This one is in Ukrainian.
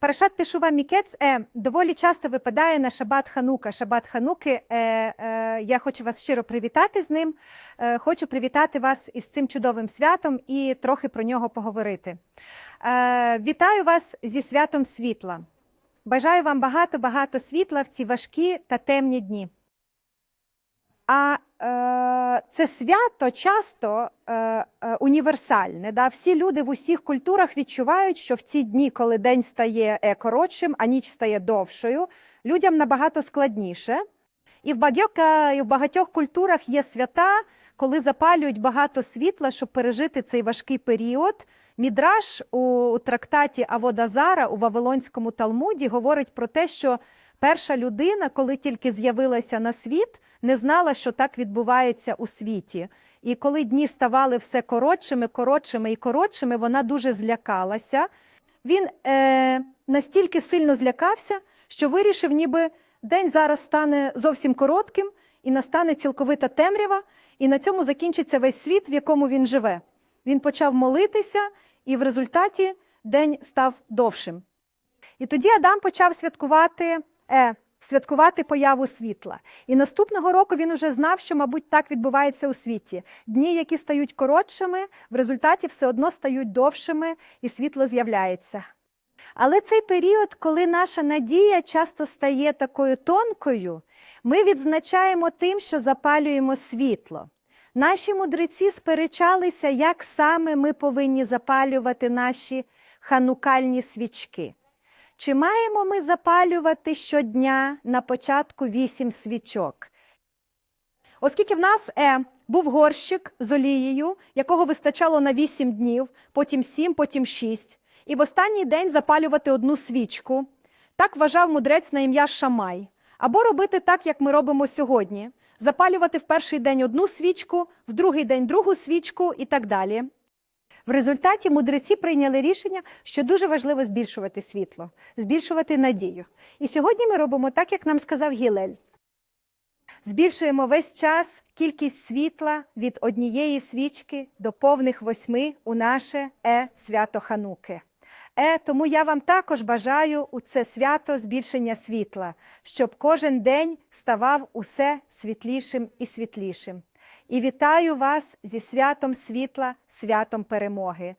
Парашат Тишува Мікец е, доволі часто випадає на Шабат Ханука. Шабат Хануки. Е, е, я хочу вас щиро привітати з ним. Е, хочу привітати вас із цим чудовим святом і трохи про нього поговорити. Е, вітаю вас зі святом світла. Бажаю вам багато-багато світла в ці важкі та темні дні. А е, це свято часто е, універсальне. Да? Всі люди в усіх культурах відчувають, що в ці дні, коли день стає е, коротшим, а ніч стає довшою, людям набагато складніше. І в багатьох, е, і в багатьох культурах є свята, коли запалюють багато світла, щоб пережити цей важкий період. Мідраш у, у трактаті Аводазара у Вавилонському Талмуді говорить про те, що перша людина, коли тільки з'явилася на світ, не знала, що так відбувається у світі. І коли дні ставали все коротшими, коротшими і коротшими, вона дуже злякалася. Він е, настільки сильно злякався, що вирішив, ніби день зараз стане зовсім коротким і настане цілковита темрява, і на цьому закінчиться весь світ, в якому він живе. Він почав молитися, і в результаті день став довшим. І тоді Адам почав святкувати, е, святкувати появу світла. І наступного року він уже знав, що, мабуть, так відбувається у світі. Дні, які стають коротшими, в результаті все одно стають довшими, і світло з'являється. Але цей період, коли наша надія часто стає такою тонкою, ми відзначаємо тим, що запалюємо світло. Наші мудреці сперечалися, як саме ми повинні запалювати наші ханукальні свічки. Чи маємо ми запалювати щодня на початку вісім свічок? Оскільки в нас е, був горщик з олією, якого вистачало на вісім днів, потім сім, потім шість, і в останній день запалювати одну свічку. Так вважав мудрець на ім'я Шамай. Або робити так, як ми робимо сьогодні: запалювати в перший день одну свічку, в другий день другу свічку і так далі. В результаті мудреці прийняли рішення, що дуже важливо збільшувати світло, збільшувати надію. І сьогодні ми робимо так, як нам сказав Гілель. Збільшуємо весь час кількість світла від однієї свічки до повних восьми у наше е свято Хануки. Е, тому я вам також бажаю у це свято збільшення світла, щоб кожен день ставав усе світлішим і світлішим. І вітаю вас зі святом світла, святом перемоги.